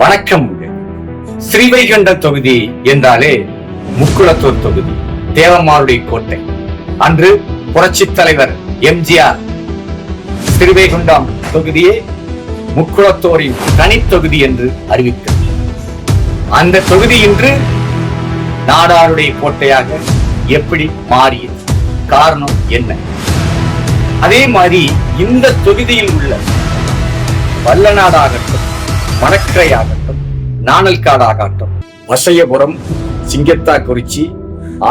வணக்கம். ஸ்ரீவைகுண்ட தொகுதி என்றாலே முக்குளத்தூர் தொகுதி தேவமாருடைய கோட்டை. அன்று புரட்சி தலைவர் எம்ஜிஆர் ஸ்ரீவைகுண்டம் தொகுதியே முக்குளத்தோரின் தனித்தொகுதி என்று அறிவித்தது அந்த தொகுதி இன்று நாடாருடைய கோட்டையாக எப்படி மாறியது? காரணம் என்ன? அதே மாதிரி இந்த தொகுதியில் உள்ள வல்லநாடாகட்டும் மணக்கரையாகட்டும் நாணல்காடாகட்டும். வசையபுரம் சிங்கத்தாக்குறிச்சி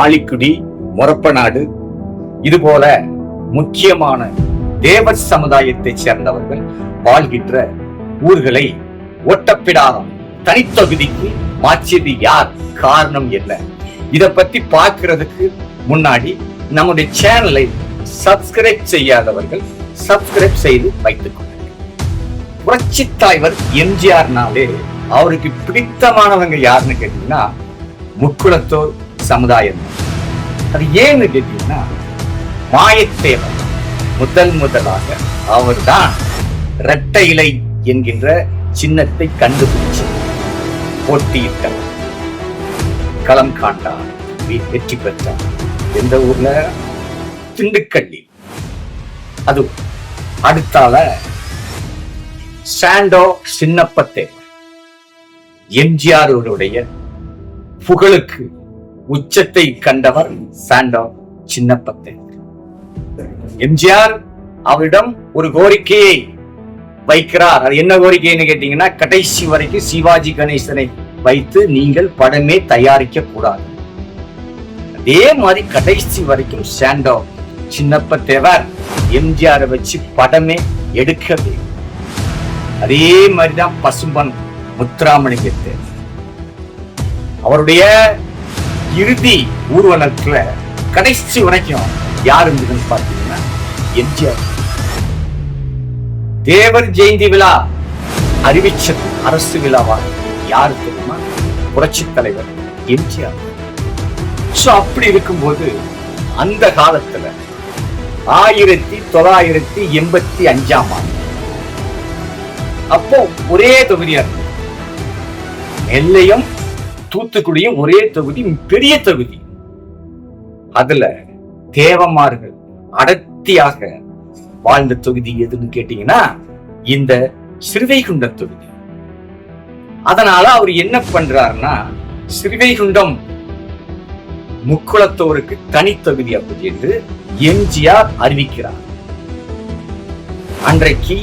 ஆலிக்குடி மொரப்பநாடு இதுபோல முக்கியமான தேவர் சமுதாயத்தைச் சேர்ந்தவர்கள் வாழ்கின்ற ஊர்களை ஒட்டப்பிடாரம் தனித்தொகுதிக்கு மாற்றியது யார்? காரணம் என்ன? இதை பத்தி பார்க்கறதுக்கு முன்னாடி நம்முடைய சேனலை சப்ஸ்கிரைப் செய்யாதவர்கள் சப்ஸ்கிரைப் செய்து வைத்துக்கணும் புரட்சி தலைவர் எம்ஜிஆர்னாலே அவருக்கு பிடித்தமானவங்க யாருன்னு கேட்டீங்கன்னா முக்குளத்தோர் சமுதாயம். அது ஏன்னு கேட்டீங்கன்னா மாயத்தேவன். முதல் முதலாக அவர்தான் இரட்டை இலை என்கின்ற சின்னத்தை கண்டுபிடிச்சு போட்டியிட்டார் களம் காண்டார் வெற்றி பெற்றார். எந்த ஊர்ல? திண்டுக்கல்லி அது அடுத்தால சாண்டோ சின்னப்பத்தேவர். எம்ஜிஆருடைய புகழுக்கு உச்சத்தை கண்டவர் சாண்டோ சின்னப்பத்தேவர். எம்ஜிஆர் அவரிடம் ஒரு கோரிக்கையை வைக்கிறார். அது என்ன கோரிக்கைன்னு கேட்டீங்கன்னா கடைசி வரைக்கும் சிவாஜி கணேசனை வைத்து நீங்கள் படமே தயாரிக்க கூடாது. அதே மாதிரி கடைசி வரைக்கும் சாண்டோ சின்னப்ப தேவர் எம்ஜிஆரை வச்சு படமே எடுக்க வேண்டும் அதே மாதிரிதான் பசும்பன் முத்துராமலிங்க தேவர் அவருடைய இறுதி ஊர்வலத்துல கடைசி வரைக்கும் யார் இருந்ததுன்னு பார்த்தீங்கன்னா எம்ஜிஆர். தேவர் ஜெயந்தி விழா அறிவிச்சது அரசு விழாவாக யாரு தெரியுமா? புரட்சி தலைவர் எம்ஜிஆர். சோ அப்படி இருக்கும்போது அந்த காலத்துல ஆயிரத்தி தொள்ளாயிரத்தி எண்பத்தி அஞ்சாம் ஆண்டு அப்போ ஒரே தொகுதியா இருக்கு. நெல்லையும் தூத்துக்குடியும் ஒரே தொகுதி பெரிய தொகுதி. அதுல தேவமார்கள் அடர்த்தியாக வாழ்ந்த தொகுதி எதுன்னு கேட்டீங்கன்னா இந்த சிறுவைகுண்ட தொகுதி. அதனால அவர் என்ன பண்றாருன்னா சிறுவைகுண்டம் முக்குளத்தோருக்கு தனித்தொகுதி அப்படி என்று எம்ஜிஆர் அறிவிக்கிறார். அன்றைக்கு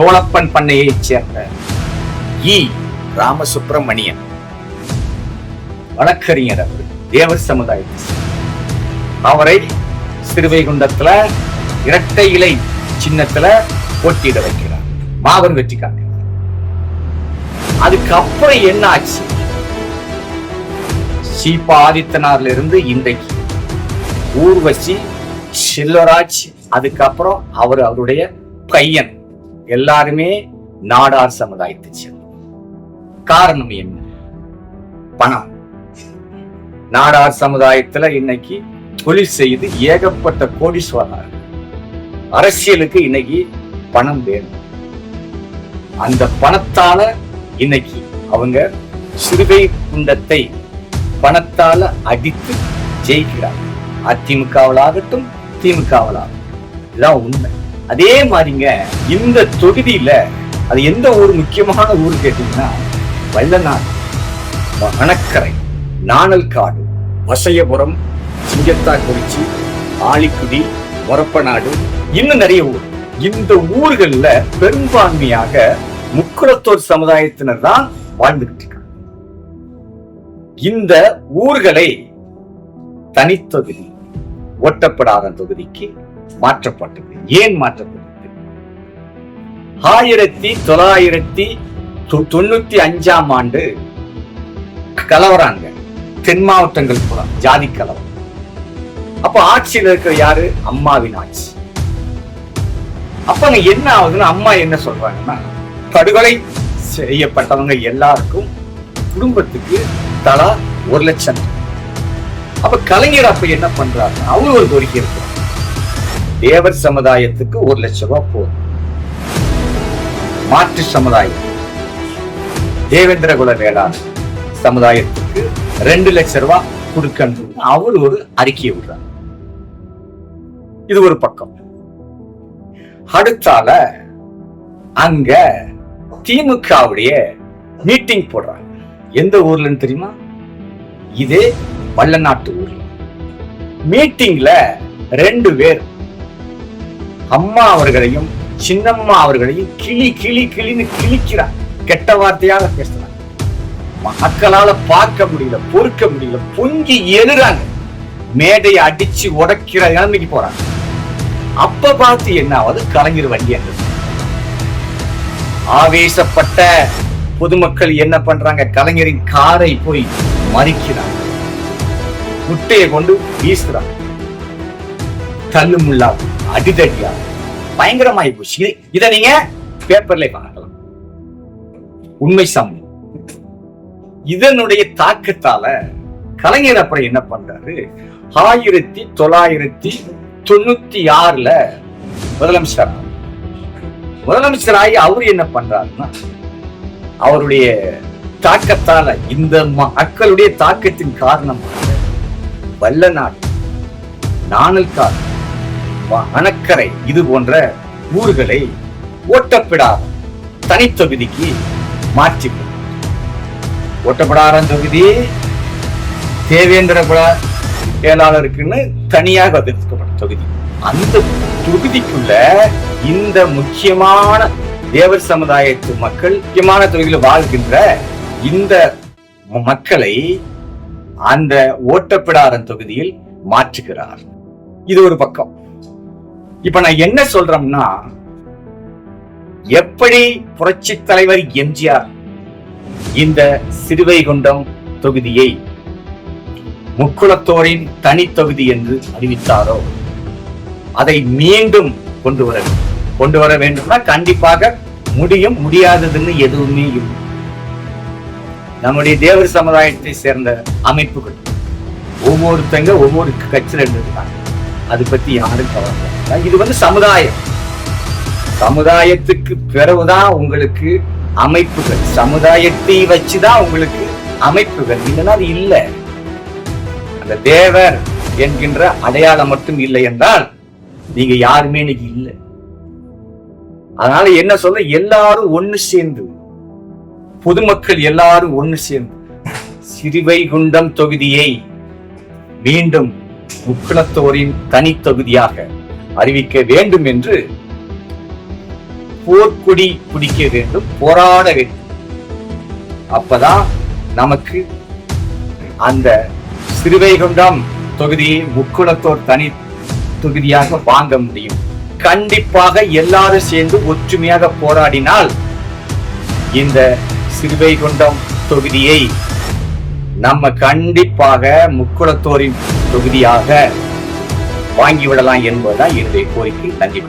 தோளப்பன் பண்ணையைச் சேர்ந்த இ ராமசுப்பிரமணியன் வழக்கறிஞர் அவர் தேவர் சமுதாயத்தை அவரை சிறுவைகுண்டத்துல இரட்டை இலை சின்னத்துல போட்டியிட வைக்கிறார். மாபெரும் வெற்றி காட்டுகிறார் அதுக்கப்புறம் என்ன ஆச்சு? சீபா ஆதித்தனார்ல இருந்து இன்றைக்கு ஊர்வசி செல்வராஜ் அதுக்கப்புறம் அவர் அவருடைய பையன். எல்லாருமே நாடார் சமுதாயத்தை சேர்ந்தவர் காரணம் என்ன? பணம். நாடார் சமுதாயத்துல இன்னைக்கு தொழில் செய்து ஏகப்பட்ட கோடீஸ்வரர் அரசியலுக்கு இன்னைக்கு பணம் வேணும். அந்த பணத்தால இன்னைக்கு அவங்க சிறுவை குண்டத்தை பணத்தால அடித்து ஜெயிக்கிறார் அதிமுகவலாகட்டும் திமுகவலாகட்டும். இதுதான் உண்மை. அதே மாதிரிங்க இந்த தொகுதியில அது எந்த ஊர் முக்கியமான ஊர் கேட்டீங்கன்னா வல்லநாடு மணக்கரை நாணல்காடு வசையபுரம் சிங்கத்தாக்குறிச்சி ஆலிக்குடி மொரப்பநாடு இன்னும் நிறைய ஊர். இந்த ஊர்கள்ல பெரும்பான்மையாக முக்குளத்தோர் சமுதாயத்தினர் தான் வாழ்ந்துகிட்டு இருக்காங்க. இந்த ஊர்களை தனித்தொகுதி ஒட்டப்படாத தொகுதிக்கு மாற்றப்பட்டது ஏன் மாற்றப்பட்டது? ஆயிரத்தி தொள்ளாயிரத்தி தொண்ணூத்தி அஞ்சாம் ஆண்டு கலவராங்க தென் மாவட்டங்கள் பூரா ஜாதி கலவரம். அப்ப ஆட்சியில் இருக்கிற யாரு? அம்மாவின் ஆட்சி. அப்ப என்ன ஆகுதுன்னா அம்மா என்ன சொல்றாங்கன்னா படுகொலை செய்யப்பட்டவங்க எல்லாருக்கும் குடும்பத்துக்கு தலா ஒரு லட்சம். அப்ப கலைஞர் அப்ப என்ன பண்றாருன்னா அவரு ஒரு கோரிக்கை இருக்கு தேவர் சமுதாயத்துக்கு ஒரு லட்சம் ரூபாய் போதும். மாற்று சமுதாயம். தேவேந்திர குல வேளாண் சமுதாயத்துக்கு ரெண்டு லட்சம் ரூபாய் கொடுக்கணும் அவர் ஒரு அறிக்கையை விடுறார் இது ஒரு பக்கம். அடுத்தால அங்க திமுகவுடைய மீட்டிங் போடுறாங்க. எந்த ஊர்லன்னு தெரியுமா? இதே வல்லநாட்டு ஊர்ல. மீட்டிங்ல ரெண்டு பேர் அம்மா அவர்களையும் சின்னம்மா அவர்களையும் கிளி கிளி கிளின்னு கிழிக்கிறார் கெட்ட வார்த்தையாக பேசுறாங்க. மக்களால பார்க்க முடியல பொறுக்க முடியல பொங்கி எழுறாங்க. மேடையை அடிச்சு உடைக்கிற நிலைமைக்கு போறாங்க. அப்ப பார்த்து என்ன ஆகுது கலைஞர் வண்டி அங்க ஆவேசப்பட்ட பொதுமக்கள் என்ன பண்றாங்க? கலைஞரின் காரை போய் மறிக்கிறாங்க. முட்டையை கொண்டு வீசுறாங்க. தள்ளு முள்ளா அடிதடியா பயங்கரமாயி போச்சு இதை- நீங்க பேப்பர்ல பார்க்கலாம். உண்மை சாமி இதனுடைய தாக்கத்தால கலைஞர் அப்புறம் என்ன பண்றாரு? ஆயிரத்தி தொள்ளாயிரத்தி தொண்ணூத்தி ஆறுல முதலமைச்சர் முதலமைச்சர் ஆகி அவர் என்ன பண்றாருன்னா அவருடைய தாக்கத்தால இந்த மக்களுடைய தாக்கத்தின் காரணமாக வல்லநாடு நாணல்காடு காரணம் அணக்கரை. இது போன்ற ஊர்களை ஓட்டப்பிடாத தனித்தொகுதிக்கு மாற்றி ஓட்டப்படாரம் தொகுதி தேவேந்திர குல வேளாளருக்குன்னு தனியாக ஒதுக்கப்பட்ட தொகுதி. அந்த தொகுதிக்குள்ள இந்த முக்கியமான தேவர் சமுதாயத்து மக்கள் முக்கியமான தொகுதியில் வாழ்கின்ற இந்த மக்களை அந்த ஓட்டப்பிடாரன் தொகுதியில் மாற்றுகிறார். இது ஒரு பக்கம். இப்ப நான் என்ன சொல்றேன்னா எப்படி புரட்சி தலைவர் எம்ஜிஆர் இந்த சிறுவைகுண்டம் தொகுதியை முக்குளத்தோரின் தனி தொகுதி என்று அறிவித்தாரோ அதை மீண்டும் கொண்டு வர கொண்டு வர வேண்டும்னா கண்டிப்பாக முடியும் முடியாததுன்னு எதுவுமே இல்லை. நம்முடைய தேவர் சமுதாயத்தை சேர்ந்த அமைப்புகள் ஒவ்வொருத்தங்க ஒவ்வொரு கட்சியில் இருந்திருக்காங்க. அது பத்தி யாரும் கவலை இது வந்து சமுதாயம். சமுதாயத்துக்கு பிறகுதான் உங்களுக்கு அமைப்புகள். சமுதாயத்தை வச்சுதான் உங்களுக்கு அமைப்புகள். இல்லைன்னா அது இல்லை. அந்த தேவர் என்கின்ற அடையாளம் மட்டும் இல்லை என்றால் நீங்க யாருமே இன்னைக்கு இல்லை. அதனால என்ன சொல்ல எல்லாரும் ஒண்ணு சேர்ந்து பொதுமக்கள் எல்லாரும் ஒண்ணு சேர்ந்து சிறுவைகுண்டம் தொகுதியை மீண்டும் முக்குளத்தோரின் தனித்தகுதியாக அறிவிக்க வேண்டும் என்று போர்க்குடி பிடிக்க வேண்டும் போராட வேண்டும். அப்பதான் நமக்கு அந்த சிறுவைகுண்டம் தொகுதியை முக்குளத்தோர் தனி தொகுதியாக வாங்க முடியும். கண்டிப்பாக எல்லாரும் சேர்ந்து ஒற்றுமையாக போராடினால் இந்த சிறுவைகுண்டம் தொகுதியை நம்ம கண்டிப்பாக முக்குளத்தோரின் தொகுதியாக வாங்கிவிடலாம் என்பதுதான் என்னுடைய கோரிக்கை. நன்றி.